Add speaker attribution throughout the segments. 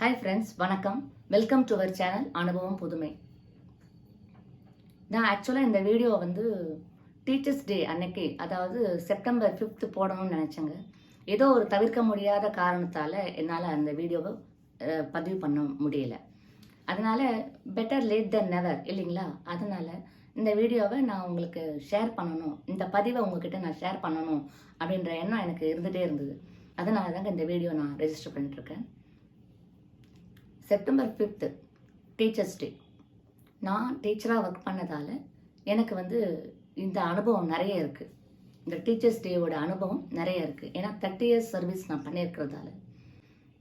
Speaker 1: Hi friends வணக்கம். Welcome to our channel அனுபவம் புதுமை. நான் ஆக்சுவலாக இந்த வீடியோ வந்து டீச்சர்ஸ் டே அன்னைக்கு அதாவது செப்டம்பர் ஃபிஃப்த்து போடணும்னு நினச்சேங்க. ஏதோ ஒரு தவிர்க்க முடியாத காரணத்தால் என்னால் அந்த வீடியோவை பதிவு பண்ண முடியல. அதனால் பெட்டர் லேட் தென் நெவர் இல்லைங்களா? அதனால் இந்த வீடியோவை நான் உங்களுக்கு ஷேர் பண்ணணும். இந்த பதிவை உங்ககிட்ட நான் ஷேர் பண்ணணும் அப்படின்ற எண்ணம் எனக்கு இருந்துகிட்டே இருந்தது. அதனால தாங்க இந்த வீடியோ நான் ரெஜிஸ்டர் பண்ணிட்டுருக்கேன் செப்டம்பர் ஃபிஃப்த்து டீச்சர்ஸ் டே நான் டீச்சராக ஒர்க் பண்ணதால் எனக்கு வந்து இந்த அனுபவம் நிறைய இருக்குது இந்த டீச்சர்ஸ் டேவோட அனுபவம் நிறைய இருக்குது ஏன்னா தேர்ட்டி இயர்ஸ் சர்வீஸ் நான் பண்ணியிருக்கிறதால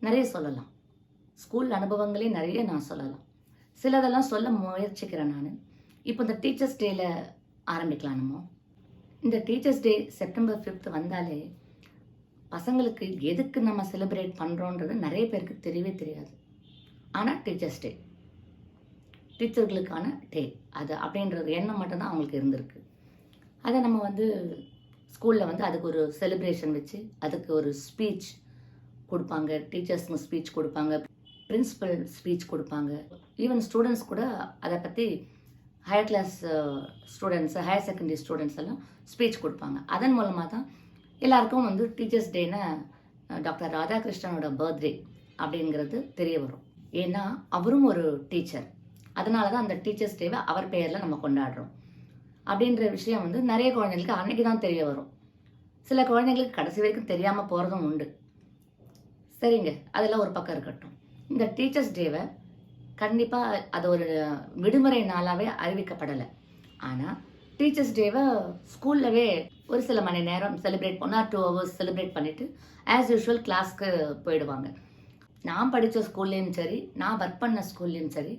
Speaker 1: நிறைய சொல்லலாம். ஸ்கூல் அனுபவங்களே நிறைய நான் சொல்லலாம். சிலதெல்லாம் சொல்ல முயற்சிக்கிறேன் நான். இப்போ இந்த டீச்சர்ஸ் டேயில் ஆரம்பிக்கலாம் நம்ம இந்த டீச்சர்ஸ் டே செப்டம்பர் ஃபிஃப்த் வந்தாலே பசங்களுக்கு எதுக்கு நம்ம செலிப்ரேட் பண்ணுறோன்றது நிறைய பேருக்கு தெரியவே தெரியாது. ஆனால் டீச்சர்ஸ் டே டீச்சர்களுக்கான டே அது அப்படின்றது எண்ணம் மட்டும்தான் அவங்களுக்கு இருந்திருக்கு. அதை நம்ம வந்து ஸ்கூலில் வந்து அதுக்கு ஒரு செலிப்ரேஷன் வச்சு அதுக்கு ஒரு ஸ்பீச் கொடுப்பாங்க. டீச்சர்ஸ்க்கு ஸ்பீச் கொடுப்பாங்க. பிரின்ஸிபல் ஸ்பீச் கொடுப்பாங்க. ஈவன் ஸ்டூடெண்ட்ஸ் கூட அதை பற்றி higher class students higher secondary students எல்லாம் ஸ்பீச் கொடுப்பாங்க. அதன் மூலமாக தான் எல்லாருக்கும் வந்து டீச்சர்ஸ் டேன்னு டாக்டர் ராதாகிருஷ்ணனோட பர்த்டே அப்படிங்கிறது தெரிய வரும். ஏன்னா அவரும் ஒரு டீச்சர். அதனால தான் அந்த டீச்சர்ஸ் டேவை அவர் பெயரில் நம்ம கொண்டாடுறோம். அப்படின்ற விஷயம் வந்து நிறைய குழந்தைங்களுக்கு அன்னைக்கு தான் தெரிய வரும். சில குழந்தைங்களுக்கு கடைசி வரைக்கும் தெரியாமல் போகிறதும் உண்டு. சரிங்க அதெல்லாம் ஒரு பக்கம் இருக்கட்டும். இந்த டீச்சர்ஸ் டேவை கண்டிப்பாக அது ஒரு விடுமுறை நாளாகவே அறிவிக்கப்படலை. ஆனால் டீச்சர்ஸ் டேவை ஸ்கூல்லவே ஒரு சில மணி நேரம் செலிப்ரேட் பண்ணால் டூ ஹவர்ஸ் செலிப்ரேட் பண்ணிவிட்டு ஆஸ் யூஷுவல் கிளாஸ்க்கு போயிடுவாங்க. நான் படித்த ஸ்கூல்லேயும் சரி நான் ஒர்க் பண்ண ஸ்கூல்லேயும் சரி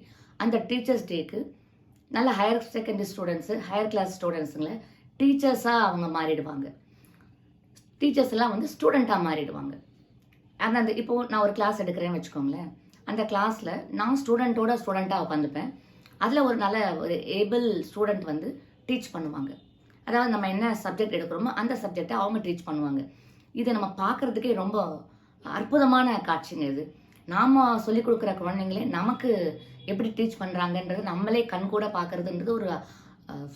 Speaker 1: அந்த டீச்சர்ஸ் டேக்கு நல்ல higher secondary students higher class ஸ்டூடெண்ட்ஸுங்களை டீச்சர்ஸாக அவங்க மாறிடுவாங்க. டீச்சர்ஸ் எல்லாம் வந்து ஸ்டூடெண்ட்டாக மாறிடுவாங்க. அந்த அந்த இப்போது நான் ஒரு கிளாஸ் எடுக்கிறேன்னு வச்சுக்கோங்களேன். அந்த கிளாஸில் நான் ஸ்டூடெண்ட்டோட ஸ்டூடெண்ட்டாக உட்காந்துப்பேன். அதில் ஒரு நல்ல ஒரு ஏபிள் ஸ்டூடெண்ட் வந்து டீச் பண்ணுவாங்க. அதாவது நம்ம என்ன சப்ஜெக்ட் எடுக்கிறோமோ அந்த சப்ஜெக்டை அவங்க டீச் பண்ணுவாங்க. இதை நம்ம பார்க்குறதுக்கே ரொம்ப அற்புதமான காட்சிங்க இது. நாம் சொல்லிக் கொடுக்குற குழந்தைங்களே நமக்கு எப்படி டீச் பண்ணுறாங்கன்றது நம்மளே கண்கூட பார்க்குறதுன்றது ஒரு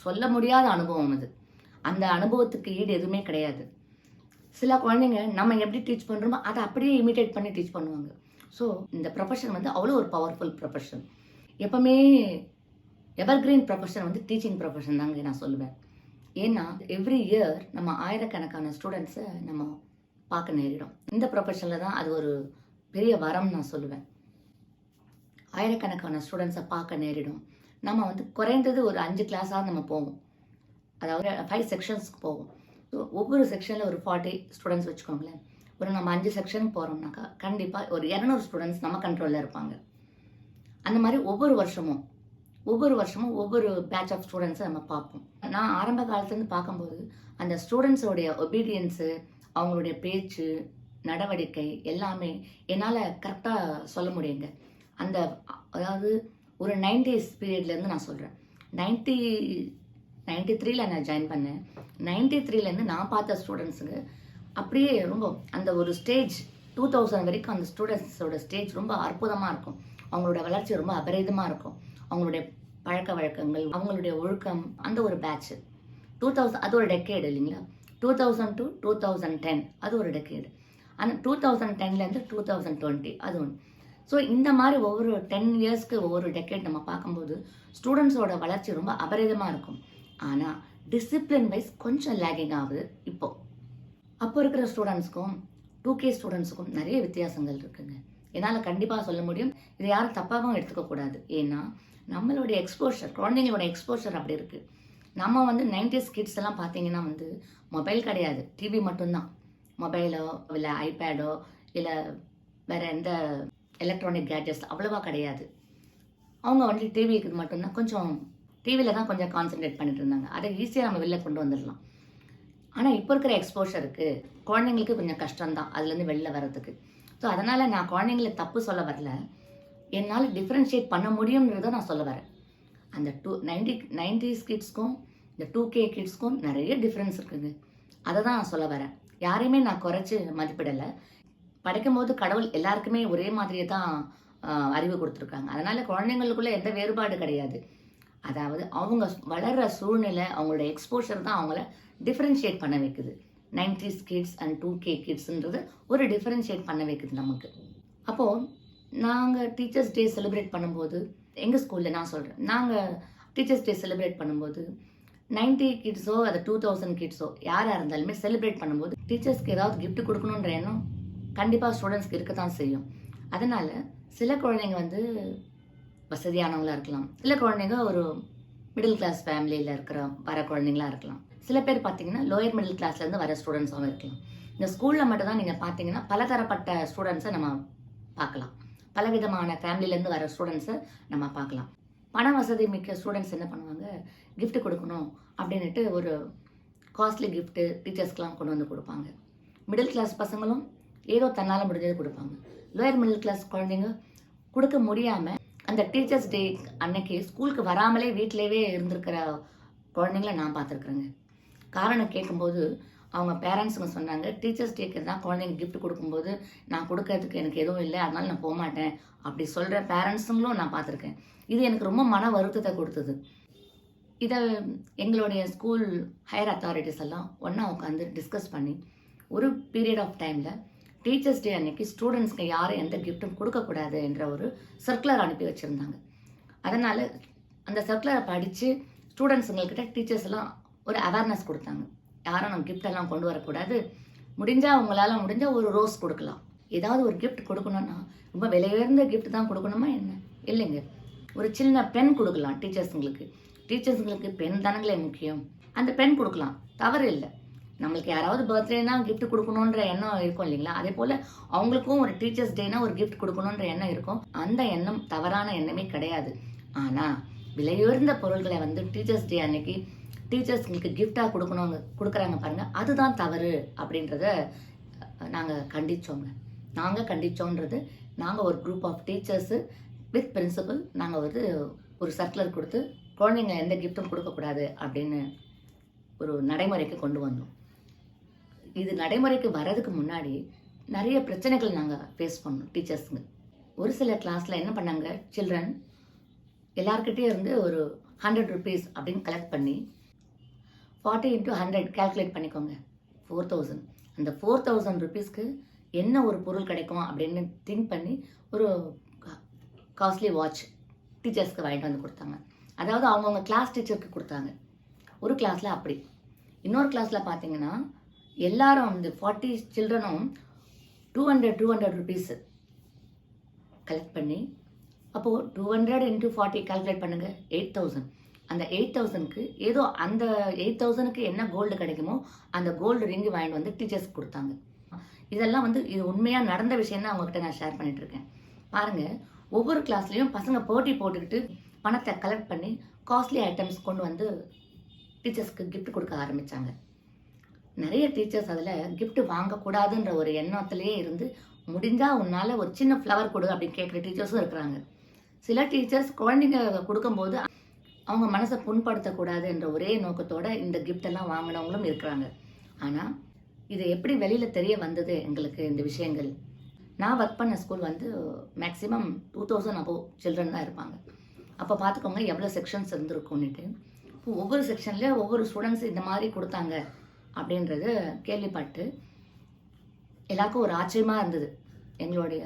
Speaker 1: சொல்ல முடியாத அனுபவம் அது. அந்த அனுபவத்துக்கு ஈடு எதுவுமே கிடையாது. சில குழந்தைங்க நம்ம எப்படி டீச் பண்ணுறோமோ அதை அப்படியே இமிட்டேட் பண்ணி டீச் பண்ணுவாங்க. ஸோ இந்த ப்ரொஃபஷன் வந்து அவ்வளோ ஒரு பவர்ஃபுல் ப்ரொஃபஷன் எப்பவுமே எவர்கிரீன் ப்ரொஃபஷன் வந்து டீச்சிங் ப்ரொஃபஷன் தாங்க நான் சொல்லுவேன். ஏன்னா எவ்ரி இயர் நம்ம ஆயிரக்கணக்கான ஸ்டூடெண்ட்ஸை நம்ம பார்க்க நேரிடும். இந்த ப்ரொஃபஷனில் தான் அது ஒரு பெரிய வரம் நான் சொல்லுவேன். ஆயிரக்கணக்கான ஸ்டூடெண்ட்ஸை பார்க்க நேரிடும். நம்ம வந்து குறைந்தது ஒரு அஞ்சு கிளாஸாக நம்ம போவோம். அதாவது ஃபைவ் செக்ஷன்ஸ்க்கு போவோம். ஸோ ஒவ்வொரு செக்ஷனில் ஒரு ஃபார்ட்டி ஸ்டூடெண்ட்ஸ் வச்சுக்கோங்களேன். ஒரு நம்ம அஞ்சு செக்ஷனுக்கு போகிறோம்னாக்கா கண்டிப்பாக ஒரு இரநூறு ஸ்டூடெண்ட்ஸ் நம்ம கண்ட்ரோலில் இருப்பாங்க. அந்த மாதிரி ஒவ்வொரு வருஷமும் ஒவ்வொரு வருஷமும் ஒவ்வொரு பேட்ச் ஆஃப் ஸ்டூடெண்ட்ஸை நம்ம பார்ப்போம். நான் ஆரம்ப காலத்துலேருந்து பார்க்கும்போது அந்த ஸ்டூடெண்ட்ஸோடைய ஒபீடியன்ஸு அவங்களுடைய பேச்சு நடவடிக்கை எல்லாமே என்னால் கரெக்டாக சொல்ல முடியுங்க. அந்த அதாவது ஒரு நைன்டிஸ் பீரியட்லேருந்து நான் சொல்கிறேன் நைன்டி நைன்டி த்ரீல நான் ஜாயின் பண்ணேன். நைன்டி த்ரீலேருந்து நான் பார்த்த ஸ்டூடெண்ட்ஸுங்க அப்படியே ரொம்ப அந்த ஒரு ஸ்டேஜ் டூ தௌசண்ட் வரைக்கும் அந்த ஸ்டூடெண்ட்ஸோட ஸ்டேஜ் ரொம்ப அற்புதமாக இருக்கும். அவங்களோட வளர்ச்சி ரொம்ப அபரிதமாக இருக்கும். அவங்களுடைய பழக்க வழக்கங்கள் அவங்களுடைய ஒழுக்கம் அந்த ஒரு பேட்ச் டூ தௌசண்ட் அது ஒரு டெக்கேடு இல்லைங்களா? Two thousand to two thousand ten அது ஒரு டெக்கேடு அந்த டூ தௌசண்ட் டென்லேருந்து டூ தௌசண்ட் டுவெண்ட்டி அது ஒன்று ஸோ இந்த மாதிரி ஒவ்வொரு டென் இயர்ஸ்க்கு ஒவ்வொரு டெக்கேட் நம்ம பார்க்கும்போது ஸ்டூடெண்ட்ஸோட வளர்ச்சி ரொம்ப அபரிதமாக இருக்கும். ஆனால் டிசிப்ளின் வைஸ் கொஞ்சம் லேகிங் ஆகுது இப்போ. அப்போ இருக்கிற ஸ்டூடெண்ட்ஸ்க்கும் டூ கே ஸ்டூடெண்ட்ஸுக்கும் நிறைய வித்தியாசங்கள் இருக்குங்க. என்னால் கண்டிப்பாக சொல்ல முடியும். இதை யாரும் தப்பாகவும் எடுத்துக்கக்கூடாது ஏன்னா நம்மளுடைய எக்ஸ்போஷர் குழந்தைங்களோட எக்ஸ்போஷர் அப்படி இருக்குது நம்ம வந்து நைன்டிஸ் கிட்ஸ் எல்லாம் பார்த்தீங்கன்னா வந்து மொபைல் கிடையாது. டிவி மட்டும்தான். மொபைலோ இல்லை ஐபேடோ இல்லை வேற எந்த எலக்ட்ரானிக் கேட்ஜெட்ஸ் அவ்வளோவா கிடையாது. அவங்க வந்து டிவிக்கு மட்டும்தான் கொஞ்சம் டிவியில் தான் கொஞ்சம் கான்சென்ட்ரேட் பண்ணிட்டு இருந்தாங்க. அதை ஈஸியாக நம்ம வெளில கொண்டு வந்துடலாம். ஆனால் இப்போ இருக்கிற எக்ஸ்போஷருக்கு குழந்தைங்களுக்கு கொஞ்சம் கஷ்டம்தான் அதுலேருந்து வெளில வர்றதுக்கு. ஸோ அதனால் நான் குழந்தைங்கள தப்பு சொல்ல வரல. என்னால் டிஃப்ரென்ஷியேட் பண்ண முடியும்ன்றத நான் சொல்ல வரேன். அந்த டூ நைன்டி நைன்டிஸ் கிட்ஸ்க்கும் இந்த டூ கே கிட்ஸ்க்கும் நிறைய டிஃப்ரென்ஸ் இருக்குங்க. அதை தான் நான் சொல்ல வரேன். யாரையுமே நான் குறைச்சி மதிப்பிடலை. படைக்கும் போது கடவுள் எல்லாருக்குமே ஒரே மாதிரியே தான் அறிவு கொடுத்துருக்காங்க. அதனால் குழந்தைங்களுக்குள்ள எந்த வேறுபாடு கிடையாது. அதாவது அவங்க வளர்கிற சூழ்நிலை அவங்களோட எக்ஸ்போஷர் தான் அவங்கள டிஃப்ரென்ஷியேட் பண்ண வைக்குது. Nineties kids and two K கிட்ஸுன்றது ஒரு டிஃப்ரென்ஷியேட் பண்ண வைக்குது நமக்கு. அப்போது நாங்கள் டீச்சர்ஸ் டே செலிப்ரேட் பண்ணும்போது எங்கள் ஸ்கூலில் நான் சொல்கிறேன் நாங்கள் டீச்சர்ஸ் டே செலிப்ரேட் பண்ணும்போது நைன்டி கிட்ஸோ அது டூ தௌசண்ட் கிட்ஸோ யாராக இருந்தாலுமே செலிப்ரேட் பண்ணும்போது டீச்சர்ஸ்க்கு ஏதாவது கிஃப்ட் கொடுக்கணுன்ற எண்ணம் கண்டிப்பாக ஸ்டூடெண்ட்ஸ்க்கு இருக்க தான் செய்யும். அதனால் சில குழந்தைங்க வந்து வசதியானவங்களா இருக்கலாம். சில குழந்தைங்க ஒரு மிடில் கிளாஸ் ஃபேமிலியில் இருக்கிற வர குழந்தைங்களா இருக்கலாம். சில பேர் பார்த்தீங்கன்னா லோயர் மிடில் கிளாஸ்லேருந்து வர ஸ்டூடெண்ட்ஸாகவும் இருக்கலாம். இந்த ஸ்கூலில் மட்டும் தான் நீங்கள் பார்த்தீங்கன்னா பலதரப்பட்ட ஸ்டூடெண்ட்ஸை நம்ம பார்க்கலாம். பலவிதமான ஃபேமிலியிலேருந்து வர ஸ்டூடெண்ட்ஸை நம்ம பார்க்கலாம். பண வசதி மிக்க ஸ்டூடெண்ட்ஸ் என்ன பண்ணுவாங்க? கிஃப்ட் கொடுக்கணும் அப்படின்னுட்டு ஒரு காஸ்ட்லி கிஃப்ட்டு டீச்சர்ஸ்க்கெலாம் கொண்டு வந்து கொடுப்பாங்க. மிடில் கிளாஸ் பசங்களும் ஏதோ தன்னால் முடிஞ்சது கொடுப்பாங்க. லோயர் மிடில் கிளாஸ் குழந்தைங்க கொடுக்க முடியாமல் அந்த டீச்சர்ஸ் டே அன்னைக்கு ஸ்கூலுக்கு வராமலே வீட்டிலேயே இருந்திருக்கிற குழந்தைங்கள நான் பார்த்துருக்குறேங்க. காரணம் கேட்கும்போது அவங்க பேரண்ட்ஸுங்க சொன்னாங்க டீச்சர்ஸ் டேக்கு தான் குழந்தைங்க கிஃப்ட் கொடுக்கும்போது நான் கொடுக்கறதுக்கு எனக்கு எதுவும் இல்லை அதனால நான் போக மாட்டேன் அப்படி சொல்கிற பேரண்ட்ஸுங்களும் நான் பார்த்துருக்கேன். இது எனக்கு ரொம்ப மன வருத்தத்தை கொடுத்தது. இதை எங்களுடைய ஸ்கூல் ஹையர் அத்தாரிட்டிஸ் எல்லாம் ஒன்றா உட்காந்து டிஸ்கஸ் பண்ணி ஒரு பீரியட் ஆஃப் டைமில் டீச்சர்ஸ் டே அன்னைக்கு ஸ்டூடெண்ட்ஸ்க்கு யாரும் எந்த கிஃப்ட்டும் கொடுக்கக்கூடாது என்ற ஒரு சர்க்குலர் அனுப்பி வச்சுருந்தாங்க. அதனால் அந்த சர்க்குலரை படித்து ஸ்டூடெண்ட்ஸுங்கள்கிட்ட டீச்சர்ஸ் எல்லாம் ஒரு அவேர்னஸ் கொடுத்தாங்க. யாரும் நம்ம கிஃப்டெல்லாம் கொண்டு வரக்கூடாது. முடிஞ்சால் அவங்களால முடிஞ்சால் ஒரு ரோஸ் கொடுக்கலாம். ஏதாவது ஒரு கிஃப்ட் கொடுக்கணும்னா ரொம்ப விலை உயர்ந்த தான் கொடுக்கணுமா என்ன? இல்லைங்க. ஒரு சின்ன பென் கொடுக்கலாம் டீச்சர்ஸுங்களுக்கு டீச்சர்ஸுங்களுக்கு பென் தானங்களே முக்கியம். அந்த பென் கொடுக்கலாம். தவறு இல்லை. நம்மளுக்கு யாராவது பர்த்டேனா கிஃப்ட் கொடுக்கணுன்ற எண்ணம் இருக்கும் இல்லைங்களா? அதே போல் அவங்களுக்கும் ஒரு டீச்சர்ஸ் டேனா ஒரு கிஃப்ட் கொடுக்கணுன்ற எண்ணம் இருக்கும். அந்த எண்ணம் தவறான எண்ணமே கிடையாது. ஆனால் விலையுயர்ந்த பொருள்களை வந்து டீச்சர்ஸ் டே அன்னைக்கு டீச்சர்ஸ்ங்களுக்கு கிஃப்டாக கொடுக்கணுங்க கொடுக்குறாங்க பாருங்கள் அதுதான் தவறு அப்படின்றத நாங்கள் கண்டிச்சோங்க. நாங்கள் கண்டிச்சோன்றது நாங்கள் ஒரு group of teachers with principal நாங்கள் வந்து ஒரு சர்க்குலர் கொடுத்து குழந்தைங்க எந்த கிஃப்ட்டும் கொடுக்கக்கூடாது அப்படின்னு ஒரு நடைமுறைக்கு கொண்டு வந்தோம். இது நடைமுறைக்கு வர்றதுக்கு முன்னாடி நிறைய பிரச்சனைகள் நாங்கள் ஃபேஸ் பண்ணோம் டீச்சர்ஸுங்க. ஒரு சில கிளாஸில் என்ன பண்ணாங்க? சில்ட்ரன் எல்லாருக்கிட்டே இருந்து ஒரு ஹண்ட்ரட் ருபீஸ் அப்படின்னு கலெக்ட் பண்ணி ஃபார்ட்டி இன்ட்டு ஹண்ட்ரட் கால்குலேட் பண்ணிக்கோங்க. ஃபோர் தௌசண்ட் அந்த ஃபோர் தௌசண்ட் ருபீஸ்க்கு என்ன ஒரு பொருள் கிடைக்கும் அப்படின்னு திங்க் பண்ணி ஒரு காஸ்ட்லி வாட்ச் டீச்சர்ஸ்க்கு வாங்கிட்டு வந்து கொடுத்தாங்க. அதாவது அவங்கவுங்க கிளாஸ் டீச்சருக்கு கொடுத்தாங்க. ஒரு கிளாஸில் அப்படி. இன்னொரு கிளாஸில் பார்த்தீங்கன்னா எல்லாரும் வந்து forty சில்ட்ரனும் two hundred two hundred rupees collect பண்ணி அப்போது two hundred into forty calculate பண்ணுங்கள் எயிட் தௌசண்ட் அந்த எயிட் தௌசண்ட்க்கு ஏதோ அந்த எயிட் தௌசண்ட்க்கு என்ன கோல்டு கிடைக்குமோ அந்த கோல்டு ரிங்கு வாங்கிட்டு வந்து டீச்சர்ஸ்க்கு கொடுத்தாங்க. இதெல்லாம் வந்து இது உண்மையாக நடந்த விஷயம் தான் அவங்ககிட்ட நான் ஷேர் பண்ணிட்டு இருக்கேன். பாருங்கள் ஒவ்வொரு கிளாஸ்லேயும் பசங்க போட்டி போட்டுக்கிட்டு பணத்தை கலெக்ட் பண்ணி காஸ்ட்லி ஐட்டம்ஸ் கொண்டு வந்து டீச்சர்ஸ்க்கு கிஃப்ட் கொடுக்க ஆரம்பித்தாங்க நிறைய டீச்சர்ஸ் அதில் கிஃப்ட் வாங்கக்கூடாதுன்ற ஒரு எண்ணத்திலேயே இருந்து முடிஞ்சால் உன்னால் ஒரு சின்ன ஃப்ளவர் கொடு அப்படின்னு கேட்குற டீச்சர்ஸும் இருக்கிறாங்க. சில டீச்சர்ஸ் குழந்தைங்க கொடுக்கும்போது அவங்க மனசை புண்படுத்தக்கூடாது என்ற ஒரே நோக்கத்தோட இந்த கிஃப்ட் எல்லாம் வாங்கினவங்களும் இருக்கிறாங்க. ஆனால் இது எப்படி வெளியில் தெரிய வந்தது எங்களுக்கு இந்த விஷயங்கள்? நான் ஒர்க் பண்ண ஸ்கூல் வந்து maximum two thousand above children தான் இருப்பாங்க. அப்போ பார்த்துக்கோங்க எவ்வளோ செக்ஷன்ஸ் இருந்திருக்கும்னுட்டு. இப்போ ஒவ்வொரு செக்ஷன்லேயும் ஒவ்வொரு ஸ்டூடெண்ட்ஸ் இந்த மாதிரி கொடுத்தாங்க அப்படின்றது கேள்விப்பட்டு எல்லாருக்கும் ஒரு ஆச்சரியமாக இருந்தது. எங்களுடைய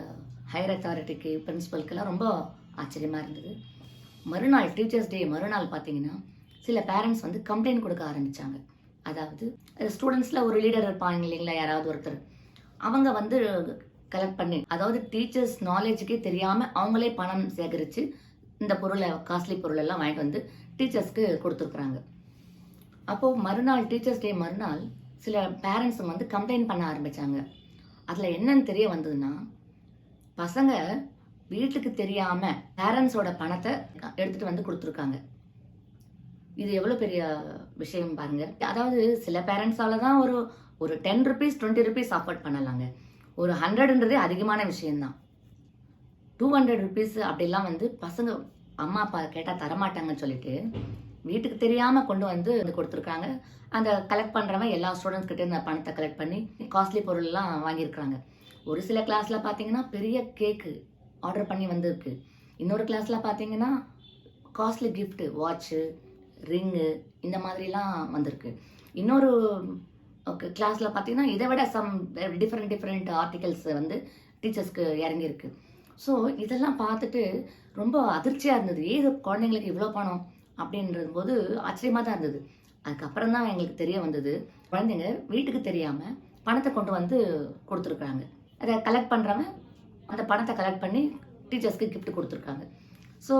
Speaker 1: ஹையர் அத்தாரிட்டிக்கு பிரின்சிபலுக்கெல்லாம் ரொம்ப ஆச்சரியமாக இருந்தது. மறுநாள் டீச்சர்ஸ் டே மறுநாள் பார்த்தீங்கன்னா சில பேரண்ட்ஸ் வந்து கம்ப்ளைண்ட் கொடுக்க ஆரம்பித்தாங்க அதாவது ஸ்டூடெண்ட்ஸில் ஒரு லீடர் இருப்பாங்க இல்லைங்களா யாராவது ஒருத்தர். அவங்க வந்து கலெக்ட் பண்ணி அதாவது டீச்சர்ஸ் நாலேஜுக்கே தெரியாமல் அவங்களே பணம் சேகரித்து இந்த பொருளை காஸ்ட்லி பொருளெல்லாம் வாங்கிட்டு வந்து டீச்சர்ஸ்க்கு கொடுத்துருக்குறாங்க. அப்போது மறுநாள் டீச்சர்ஸ் டே மறுநாள் சில பேரண்ட்ஸுங்க வந்து கம்ப்ளைண்ட் பண்ண ஆரம்பித்தாங்க அதில் என்னன்னு தெரிய வந்ததுன்னா பசங்க வீட்டுக்கு தெரியாமல் பேரண்ட்ஸோட பணத்தை எடுத்துகிட்டு வந்து கொடுத்துருக்காங்க. இது எவ்வளோ பெரிய விஷயம் பாருங்க. அதாவது சில பேரண்ட்ஸால தான் ஒரு ஒரு ten rupees twenty rupees afford பண்ணலாங்க. ஒரு ஹண்ட்ரட்ன்றதே அதிகமான விஷயம்தான். டூ ஹண்ட்ரட் ருபீஸ் அப்படிலாம் வந்து பசங்க அம்மா அப்பா கேட்டால் தரமாட்டாங்கன்னு சொல்லிட்டு வீட்டுக்கு தெரியாமல் கொண்டு வந்து வந்து கொடுத்துருக்காங்க. அந்த கலெக்ட் பண்ணுறவன் எல்லா ஸ்டூடெண்ட்ஸ் கிட்டே இந்த பணத்தை கலெக்ட் பண்ணி காஸ்ட்லி பொருள்லாம் வாங்கியிருக்கிறாங்க. ஒரு சில கிளாஸில் பார்த்தீங்கன்னா பெரிய கேக்கு ஆர்டர் பண்ணி வந்திருக்கு. இன்னொரு கிளாஸில் பார்த்தீங்கன்னா காஸ்ட்லி கிஃப்ட்டு வாட்ச்சு ரிங்கு இந்த மாதிரிலாம் வந்திருக்கு. இன்னொரு கிளாஸில் பார்த்தீங்கன்னா இதை விட சம் டிஃப்ரெண்ட் டிஃப்ரெண்ட் ஆர்டிகல்ஸ் வந்து டீச்சர்ஸ்க்கு இறங்கியிருக்கு. ஸோ இதெல்லாம் பார்த்துட்டு ரொம்ப அதிர்ச்சியாக இருந்தது. ஏது குழந்தைங்களுக்கு இவ்வளோ பணம்? அப்படின்றது போது ஆச்சரியமாக தான் இருந்தது. அதுக்கப்புறம் தான் எங்களுக்கு தெரிய வந்தது. குழந்தைங்க வீட்டுக்கு தெரியாமல் பணத்தை கொண்டு வந்து கொடுத்துருக்குறாங்க. அதை கலெக்ட் பண்ணுறவன் அந்த பணத்தை கலெக்ட் பண்ணி டீச்சர்ஸ்க்கு கிஃப்ட் கொடுத்துருக்காங்க. ஸோ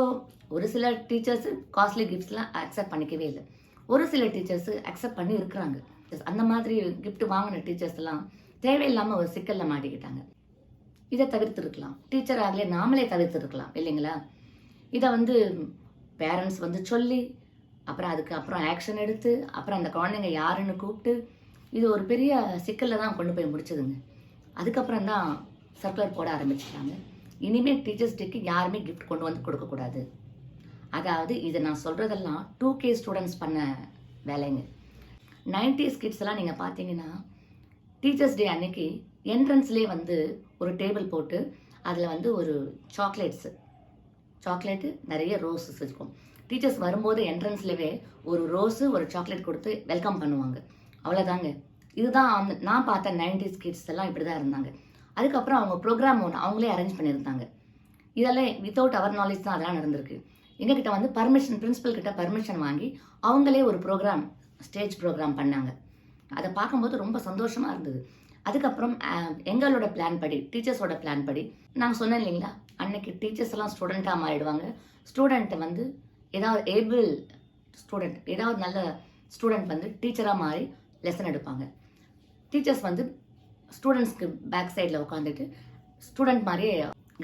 Speaker 1: ஒரு சில டீச்சர்ஸ் காஸ்ட்லி கிஃப்ட்ஸ்லாம் அக்செப்ட் பண்ணிக்கவே இல்லை. ஒரு சில டீச்சர்ஸ் அக்செப்ட் பண்ணி இருக்கிறாங்க. அந்த மாதிரி கிஃப்ட் வாங்கின டீச்சர்ஸ்லாம் தேவையில்லாமல் ஒரு சிக்கலில் மாட்டிக்கிட்டாங்க. இதை தவிர்த்துருக்கலாம். டீச்சர் ஆகலே நாமளே தவிர்த்துருக்கலாம் இல்லைங்களா? இதை வந்து பேரண்ட்ஸ் வந்து சொல்லி அப்புறம் அதுக்கு அப்புறம் ஆக்ஷன் எடுத்து அப்புறம் அந்த குழந்தைங்க யாருன்னு கூப்பிட்டு இது ஒரு பெரிய சிக்கலில் தான் கொண்டு போய் முடிச்சதுங்க. அதுக்கப்புறம் தான் சர்க்குலர் போட ஆரம்பிச்சிட்டாங்க. இனிமேல் டீச்சர்ஸ் டேக்கு யாருமே கிஃப்ட் கொண்டு வந்து கொடுக்கக்கூடாது அதாவது இதை நான் சொல்கிறதெல்லாம் டூ கே ஸ்டூடெண்ட்ஸ் பண்ண வேலைங்க. நைன்டிஸ் கிட்ஸ் எல்லாம் நீங்கள் பார்த்தீங்கன்னா டீச்சர்ஸ் டே அன்னைக்கு என்ட்ரன்ஸ்லேயே வந்து ஒரு டேபிள் போட்டு அதில் வந்து ஒரு சாக்லேட்ஸு சாக்லேட்டு நிறைய ரோஸஸ் இருக்கும். டீச்சர்ஸ் வரும்போது என்ட்ரன்ஸ்லவே ஒரு ரோஸு ஒரு சாக்லேட் கொடுத்து வெல்கம் பண்ணுவாங்க. அவ்வளோதாங்க இதுதான் அந்த நான் பார்த்த நைன்டிஸ் கிட்ஸ் எல்லாம் இப்படி தான் இருந்தாங்க. அதுக்கப்புறம் அவங்க ப்ரோக்ராம் ஒன்று அவங்களே அரேஞ்ச் பண்ணியிருந்தாங்க. இதெல்லாம் வித்தவுட் அவர் நாலேஜ் தான் அதெல்லாம் நடந்திருக்கு. எங்ககிட்ட வந்து பர்மிஷன் பிரின்சிபல் கிட்ட பர்மிஷன் வாங்கி அவங்களே ஒரு ப்ரோக்ராம் ஸ்டேஜ் ப்ரோக்ராம் பண்ணாங்க. அதை பார்க்கும்போது ரொம்ப சந்தோஷமாக இருந்தது. அதுக்கப்புறம் எங்களோட பிளான் படி டீச்சர்ஸோட பிளான் படி நான் சொன்னேன் இல்லைங்களா? அன்னைக்கு டீச்சர்ஸ் எல்லாம் ஸ்டூடெண்ட்டாக மாறிடுவாங்க. ஸ்டூடெண்ட்டை வந்து ஏதாவது ஏபிள் ஸ்டூடெண்ட் ஏதாவது நல்ல ஸ்டூடெண்ட் வந்து டீச்சராக மாறி லெசன் எடுப்பாங்க. டீச்சர்ஸ் வந்து ஸ்டூடெண்ட்ஸ்க்கு பேக் சைடில் உட்காந்துட்டு ஸ்டூடெண்ட் மாதிரியே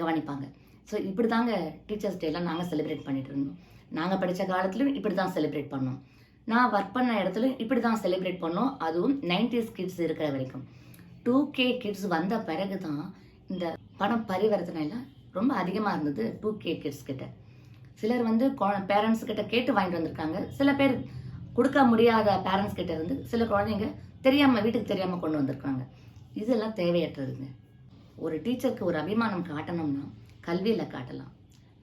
Speaker 1: கவனிப்பாங்க. ஸோ இப்படி தாங்க டீச்சர்ஸ் டேலாம் நாங்கள் செலிப்ரேட் பண்ணிட்டு இருந்தோம். நாங்கள் படித்த காலத்துலையும் இப்படி தான் செலிப்ரேட் பண்ணோம். நான் ஒர்க் பண்ண இடத்துலையும் இப்படி தான் செலிப்ரேட் பண்ணோம். அதுவும் நைன்டிஸ் கிட்ஸ் இருக்கிற வரைக்கும். டூ கே கிட்ஸ் வந்த பிறகு தான் இந்த பணம் பரிவர்த்தனை எல்லாம் ரொம்ப அதிகமாக இருந்தது டூ கே கிட்ஸ் கிட்ட. சிலர் வந்து பேரண்ட்ஸ் கிட்ட கேட்டு வாங்கிட்டு வந்திருக்காங்க. சில பேர் கொடுக்க முடியாத பேரண்ட்ஸ் கிட்ட இருந்து சில குழந்தைங்க தெரியாமல் வீட்டுக்கு தெரியாமல் கொண்டு வந்திருக்காங்க. இதெல்லாம் தேவையற்றதுங்க. ஒரு டீச்சருக்கு ஒரு அபிமானம் காட்டணும்னா கல்வியில் காட்டலாம்.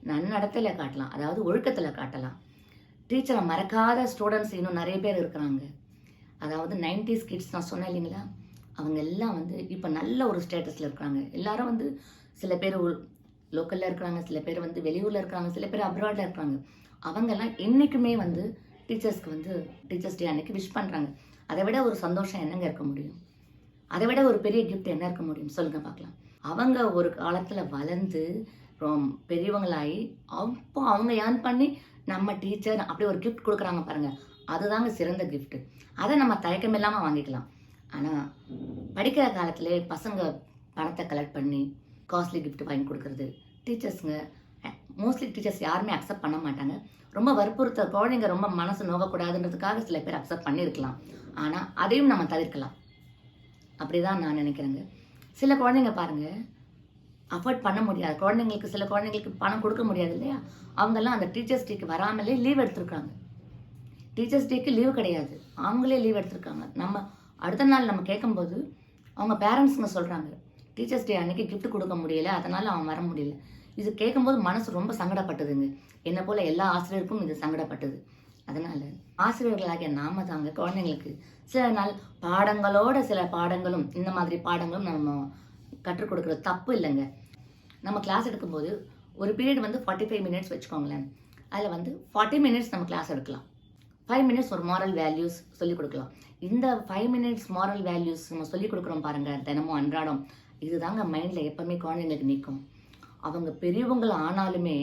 Speaker 1: நன்னடத்தில் காட்டலாம். அதாவது ஒழுக்கத்தில் காட்டலாம். டீச்சரை மறக்காத ஸ்டூடெண்ட்ஸ் இன்னும் நிறைய பேர் இருக்கிறாங்க. அதாவது நைன்டிஸ் கிட்ஸ் நான் சொன்னேன் இல்லைங்களா? அவங்க எல்லாம் வந்து இப்போ நல்ல ஒரு ஸ்டேட்டஸில் இருக்கிறாங்க எல்லாரும் வந்து சில பேர் லோக்கலில் இருக்கிறாங்க சில பேர் வந்து வெளியூரில் இருக்கிறாங்க சில பேர் அப்ராடில் இருக்கிறாங்க அவங்கெல்லாம் என்றைக்குமே வந்து டீச்சர்ஸ்க்கு வந்து டீச்சர்ஸ் டே அன்னைக்கு விஷ் பண்ணுறாங்க அதை விட ஒரு சந்தோஷம் என்னங்க இருக்க முடியும்? அதை விட ஒரு பெரிய கிஃப்ட் என்ன இருக்க முடியும்? சொல்லுங்க பார்க்கலாம். அவங்க ஒரு காலத்தில் வளர்ந்து ரொம்ப பெரியவங்களாகி அப்போ அவங்க ஏர்ன் பண்ணி நம்ம டீச்சர் அப்படி ஒரு கிஃப்ட் கொடுக்குறாங்க பாருங்கள் அதுதாங்க சிறந்த கிஃப்ட்டு அதை நம்ம தயக்கம் இல்லாமல் வாங்கிக்கலாம். ஆனால் படிக்கிற காலத்திலே பசங்க பணத்தை கலெக்ட் பண்ணி காஸ்ட்லி கிஃப்ட் வாங்கி கொடுக்கறது டீச்சர்ஸுங்க மோஸ்ட்லி டீச்சர்ஸ் யாருமே அக்செப்ட் பண்ண மாட்டாங்க. ரொம்ப வற்புறுத்த குழந்தைங்க ரொம்ப மனசு நோகக்கூடாதுன்றதுக்காக சில பேர் அக்செப்ட் பண்ணியிருக்கலாம் ஆனால் அதையும் நம்ம தவிர்க்கலாம். அப்படிதான் நான் நினைக்கிறேங்க. சில குழந்தைங்க பாருங்கள் அஃபோர்ட் பண்ண முடியாது. குழந்தைங்களுக்கு சில குழந்தைங்களுக்கு பணம் கொடுக்க முடியாது இல்லையா? அவங்கெல்லாம் அந்த டீச்சர்ஸ் டேக்கு வராமலே லீவ் எடுத்திருக்காங்க டீச்சர்ஸ் டேக்கு லீவு கிடையாது. அவங்களே லீவ் எடுத்திருக்காங்க. நம்ம அடுத்த நாள் நம்ம கேட்கும்போது அவங்க பேரண்ட்ஸுங்க சொல்கிறாங்க டீச்சர்ஸ் டே அன்னைக்கு கிஃப்ட் கொடுக்க முடியல அதனால் அவன் வர முடியல. இது கேட்கும்போது மனசு ரொம்ப சங்கடப்பட்டதுங்க. என்னை போல் எல்லா ஆசிரியருக்கும் இது சங்கடப்பட்டது. அதனால ஆசிரியர்களாகிய நாம தாங்க குழந்தைங்களுக்கு சில நாள் பாடங்களோட சில பாடங்களும் இந்த மாதிரி பாடங்களும் நம்ம கற்றுக் கொடுக்குறது தப்பு இல்லைங்க. நம்ம கிளாஸ் எடுக்கும்போது ஒரு பீரியட் வந்து ஃபார்ட்டி ஃபைவ் மினிட்ஸ் வச்சுக்கோங்களேன். அதில் வந்து ஃபார்ட்டி மினிட்ஸ் நம்ம கிளாஸ் எடுக்கலாம். ஃபைவ் மினிட்ஸ் ஒரு மாரல் வேல்யூஸ் சொல்லிக் கொடுக்கலாம். இந்த ஃபைவ் மினிட்ஸ் மாரல் வேல்யூஸ் நம்ம சொல்லிக் கொடுக்குறோம் பாருங்கள் தினமும் அன்றாடம். இதுதாங்க மைண்டில் எப்போவுமே குழந்தைங்களுக்கு நிற்கும் அவங்க பெரியவங்கள ஆனாலுமே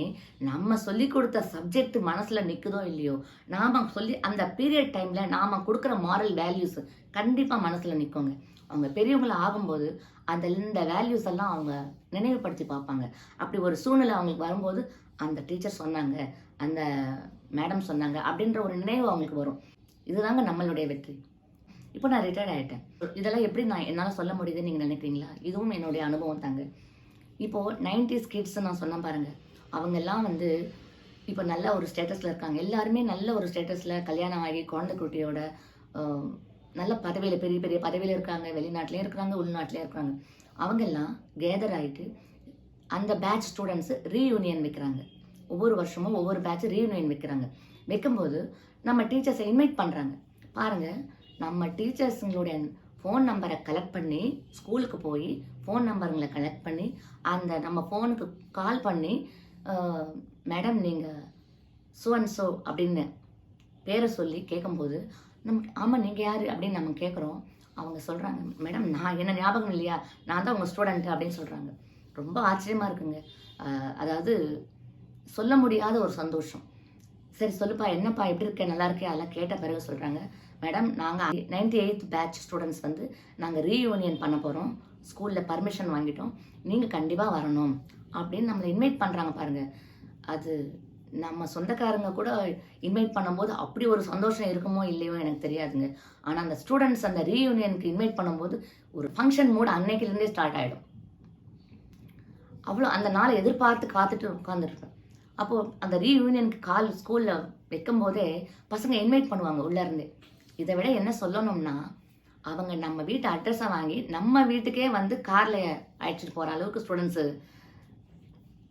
Speaker 1: நம்ம சொல்லி கொடுத்த சப்ஜெக்ட் மனசில் நிற்குதோ இல்லையோ நாம சொல்லி அந்த பீரியட் டைமில் நாம் கொடுக்குற மாரல் வேல்யூஸ் கண்டிப்பாக மனசில் நிற்குங்க அவங்க பெரியவங்கள ஆகும்போது அந்த இந்த வேல்யூஸ் எல்லாம் அவங்க நினைவுபடுத்தி பார்ப்பாங்க. அப்படி ஒரு சூழ்நிலை அவங்களுக்கு வரும்போது அந்த டீச்சர் சொன்னாங்க அந்த மேடம் சொன்னாங்க அப்படின்ற ஒரு நினைவு அவங்களுக்கு வரும். இதுதாங்க நம்மளுடைய வெற்றி. இப்போ நான் ரிட்டையர்ட் ஆகிட்டேன் இதெல்லாம் எப்படி நான் என்னால் சொல்ல முடியுதுன்னு நீங்கள் நினைக்கிறீங்களா? இதுவும் என்னுடைய அனுபவம் தாங்க. இப்போது நைன்டிஸ் கிட்ஸ் நான் சொன்னேன் பாருங்கள் அவங்கெல்லாம் வந்து இப்போ நல்ல ஒரு ஸ்டேட்டஸில் இருக்காங்க. எல்லாருமே நல்ல ஒரு ஸ்டேட்டஸில் கல்யாணம் ஆகி குழந்தை குட்டியோட நல்ல பதவியில் பெரிய பெரிய பதவியில் இருக்காங்க. வெளிநாட்டிலையும் இருக்கிறாங்க உள்நாட்டிலையும் இருக்கிறாங்க. அவங்கெல்லாம் கேதர் ஆகிட்டு அந்த பேட்ச் ஸ்டூடெண்ட்ஸு ரீயூனியன் வைக்கிறாங்க. ஒவ்வொரு வருஷமும் ஒவ்வொரு பேட்ச் ரீயூனியன் வைக்கிறாங்க. வைக்கும்போது நம்ம டீச்சர்ஸை இன்வைட் பண்ணுறாங்க பாருங்கள் நம்ம டீச்சர்ஸுங்களுடைய ஃபோன் நம்பரை கலெக்ட் பண்ணி ஸ்கூலுக்கு போய் ஃபோன் நம்பருங்களை கலெக்ட் பண்ணி அந்த நம்ம ஃபோனுக்கு கால் பண்ணி மேடம் நீங்கள் சோ and அப்படின்னு பேரை சொல்லி கேட்கும்போது நமக்கு ஆமாம் நீங்கள் யார்? அப்படின்னு நம்ம கேட்குறோம் அவங்க சொல்கிறாங்க மேடம் நான் என்ன ஞாபகம் இல்லையா? நான் தான் உங்கள் ஸ்டூடெண்ட்டு அப்படின்னு சொல்கிறாங்க ரொம்ப ஆச்சரியமாக இருக்குங்க. அதாவது சொல்ல முடியாத ஒரு சந்தோஷம். சரி சொல்லுப்பா என்னப்பா எப்படி இருக்க? நல்லா இருக்கே அதெல்லாம் கேட்ட பிறகு சொல்கிறாங்க மேடம் நாங்கள் நைன்டி எயித் பேட்ச் ஸ்டூடெண்ட்ஸ் வந்து நாங்கள் ரீயூனியன் பண்ண போகிறோம் ஸ்கூலில் பர்மிஷன் வாங்கிட்டோம். நீங்கள் கண்டிப்பாக வரணும். அப்படின்னு நம்மளை இன்வைட் பண்ணுறாங்க பாருங்கள் அது நம்ம சொந்தக்காரங்க கூட இன்வைட் பண்ணும்போது அப்படி ஒரு சந்தோஷம் இருக்குமோ இல்லையோ எனக்கு தெரியாதுங்க. ஆனால் அந்த ஸ்டூடெண்ட்ஸ் அந்த ரீயூனியனுக்கு இன்வைட் பண்ணும்போது ஒரு ஃபங்க்ஷன் மூட் அன்னைக்கிலேருந்தே ஸ்டார்ட் ஆகிடும் அவ்வளோ அந்த நாளை எதிர்பார்த்து காத்துட்டு உட்காந்துருப்பேன் அப்போது அந்த ரீயூனியனுக்கு கால் ஸ்கூலில் வைக்கும் போதே பசங்க இன்வைட் பண்ணுவாங்க உள்ளேருந்தே இதை விட என்ன சொல்லணும்னா அவங்க நம்ம வீட்டு அட்ரஸை வாங்கி நம்ம வீட்டுக்கே வந்து காரில் அழைச்சிட்டு போகிற அளவுக்கு ஸ்டூடெண்ட்ஸு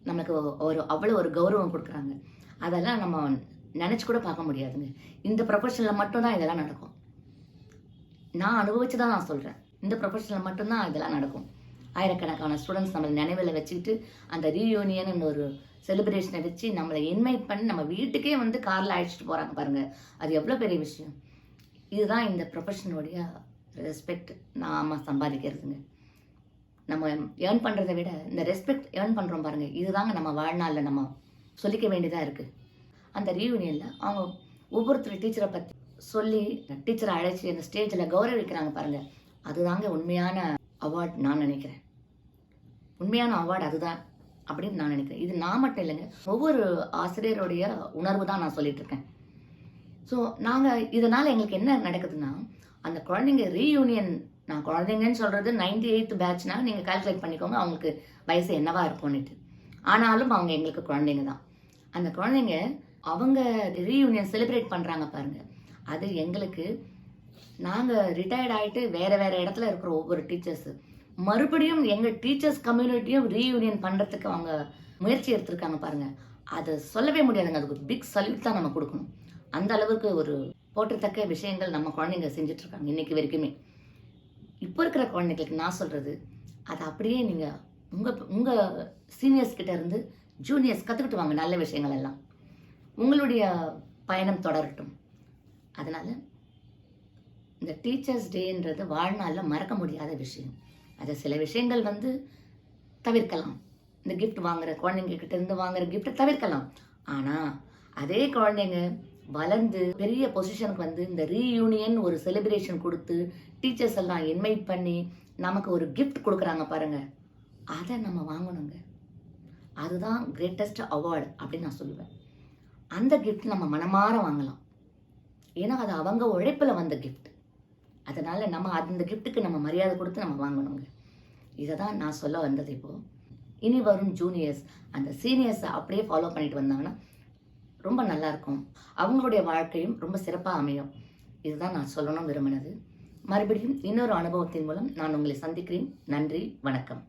Speaker 1: நமக்கு ஒரு அவ்வளோ ஒரு கௌரவம் கொடுக்குறாங்க. அதெல்லாம் நம்ம நினச்சி கூட பார்க்க முடியாதுங்க. இந்த ப்ரொஃபஷனில் மட்டும்தான் இதெல்லாம் நடக்கும். நான் அனுபவிச்சு தான் நான் சொல்கிறேன் இந்த ப்ரொஃபஷனில் மட்டும்தான் இதெல்லாம் நடக்கும். ஆயிரக்கணக்கான ஸ்டூடெண்ட்ஸ் நம்மளை நினைவில் வச்சுக்கிட்டு அந்த ரீயூனியன் ஒரு செலிப்ரேஷனை வச்சு நம்மளை இன்வைட் பண்ணி நம்ம வீட்டுக்கே வந்து காரில் அழைச்சிட்டு போகிறாங்க பாருங்கள் அது எவ்வளோ பெரிய விஷயம். இதுதான் இந்த ப்ரொஃபஷனுடைய ரெஸ்பெக்ட் நாம் சம்பாதிக்கிறதுங்க. நம்ம ஏர்ன் பண்ணுறதை விட இந்த ரெஸ்பெக்ட் ஏர்ன் பண்ணுறோம் பாருங்கள் இதுதாங்க நம்ம வாழ்நாளில் நம்ம சொல்லிக்க வேண்டியதாக இருக்குது அந்த ரீயூனியனில் அவங்க ஒவ்வொருத்தர் டீச்சரை பற்றி சொல்லி டீச்சரை அழைச்சி அந்த ஸ்டேஜில் கௌரவிக்கிறாங்க பாருங்கள் அதுதாங்க உண்மையான அவார்ட் நான் நினைக்கிறேன். உண்மையான அவார்டு அதுதான் அப்படின்னு நான் நினைக்கிறேன். இது நான் மட்டும் இல்லைங்க ஒவ்வொரு ஆசிரியருடைய உணர்வு தான் நான் சொல்லிட்டு இருக்கேன். ஸோ நாங்கள் இதனால் எங்களுக்கு என்ன நடக்குதுன்னா அந்த குழந்தைங்க ரீயூனியன் நான் குழந்தைங்கன்னு சொல்கிறது நைன்டி எயித் பேட்ச்னா நீங்கள் கால்குலேட் பண்ணிக்கோங்க அவங்களுக்கு வயசு என்னவா இருக்கும்னுட்டு. ஆனாலும் அவங்க எங்களுக்கு குழந்தைங்க தான். அந்த குழந்தைங்க அவங்க ரீயூனியன் செலிப்ரேட் பண்ணுறாங்க பாருங்க. அது எங்களுக்கு நாங்கள் ரிட்டையர்ட் ஆகிட்டு வேறு வேறு இடத்துல இருக்கிற ஒவ்வொரு டீச்சர்ஸு மறுபடியும் எங்கள் டீச்சர்ஸ் கம்யூனிட்டியும் ரீயூனியன் பண்ணுறதுக்கு அவங்க முயற்சி எடுத்திருக்காங்க பாருங்கள் அதை சொல்லவே முடியாதுங்க. அதுக்கு பிக் சல்யூட் தான் நம்ம கொடுக்கணும். அந்த அளவுக்கு ஒரு போற்றத்தக்க விஷயங்கள் நம்ம குழந்தைங்க செஞ்சிட்ருக்காங்க இன்றைக்கி வரைக்குமே. இப்போ இருக்கிற குழந்தைங்களுக்கு நான் சொல்கிறது அதை அப்படியே நீங்கள் உங்கள் உங்கள் சீனியர்ஸ் கிட்ட இருந்து ஜூனியர்ஸ் கற்றுக்கிட்டு வாங்க நல்ல விஷயங்கள் எல்லாம். உங்களுடைய பயணம் தொடரட்டும். அதனால் இந்த டீச்சர்ஸ் டேன்றது வாழ்நாளில் மறக்க முடியாத விஷயம். அது சில விஷயங்கள் வந்து தவிர்க்கலாம். இந்த கிஃப்ட் வாங்குற குழந்தைங்க கிட்ட இருந்து வாங்குற கிஃப்ட்டை தவிர்க்கலாம். ஆனால் அதே குழந்தைங்க வளர்ந்து பெரிய பொசிஷனுக்கு வந்து இந்த ரீயூனியன் ஒரு செலிப்ரேஷன் கொடுத்து டீச்சர்ஸ் எல்லாம் இன்வைட் பண்ணி நமக்கு ஒரு கிஃப்ட் கொடுக்குறாங்க பாருங்க. அதை நம்ம வாங்கணுங்க. அதுதான் கிரேட்டஸ்ட் அவார்டு அப்படின்னு நான் சொல்லுவேன். அந்த கிஃப்ட் நம்ம மனமாற வாங்கலாம். ஏன்னா அது அவங்க உழைப்பில் வந்த கிஃப்ட் அதனால் நம்ம அந்த கிஃப்ட்டுக்கு நம்ம மரியாதை கொடுத்து நம்ம வாங்கணுங்க. இதை தான் நான் சொல்ல வந்தது இப்போது இனி வரும் ஜூனியர்ஸ் அந்த சீனியர்ஸை அப்படியே ஃபாலோ பண்ணிட்டு வந்தாங்கன்னா ரொம்ப நல்லா இருக்கும் அவங்களுடைய வாழ்க்கையும் ரொம்ப சிறப்பாக அமையும். இதுதான் நான் சொல்லணும் விரும்பினது. மறுபடியும் இன்னொரு அனுபவத்தின் மூலம் நான் உங்களை சந்திக்கிறேன். நன்றி வணக்கம்.